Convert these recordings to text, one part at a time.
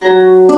Música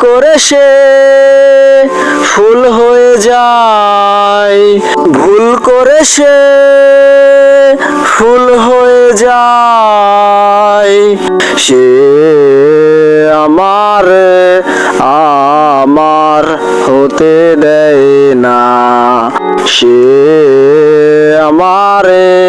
করে সে। ফুল হয়ে যায়, ভুল করে সে। ফুল হয়ে যায়, সে আমার আমার হতে দেয় না। সে আমারে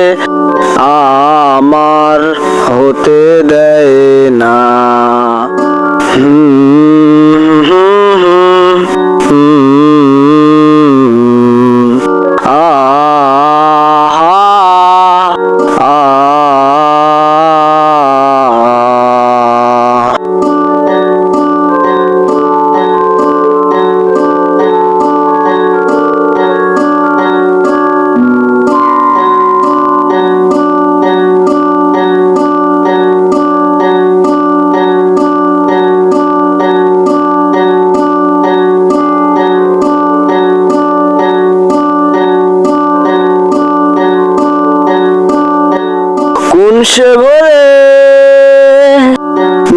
সে ভরে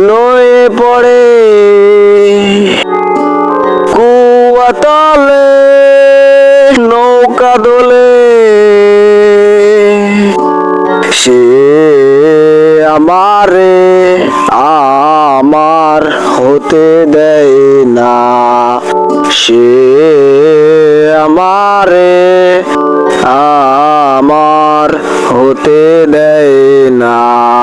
নয়ে পড়ে কুয়া তলে, নৌকা দোলে। সে আমারে আমার হতে দেয় না। সে আমারে আমার হতে দেয় না।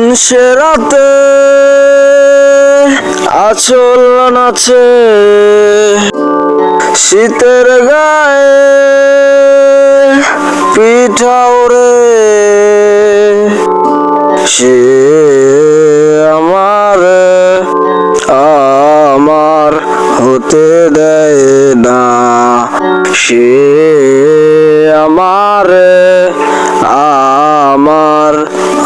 কোন সে রাতে আচল নাচে শীতের গায়ে পিঠা ওরে সে আমার আমার হতে দেয় না। সে আমার আমার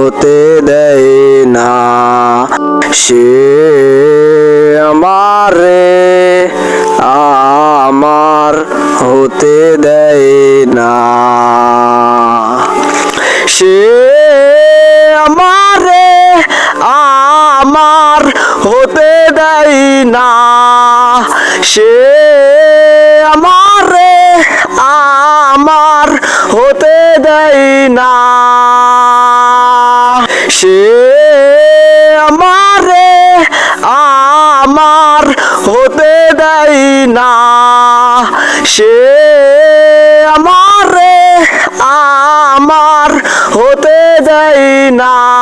হতে দেয় না। সে আমারে, আমার হতে দেয় না। সে আমারে, আমার হতে দেয় না। সে আমারে, আমার হতে দেয় না। সে আমারে আমার হতে দেয় না। সে আমার আমার হতে দেয় না।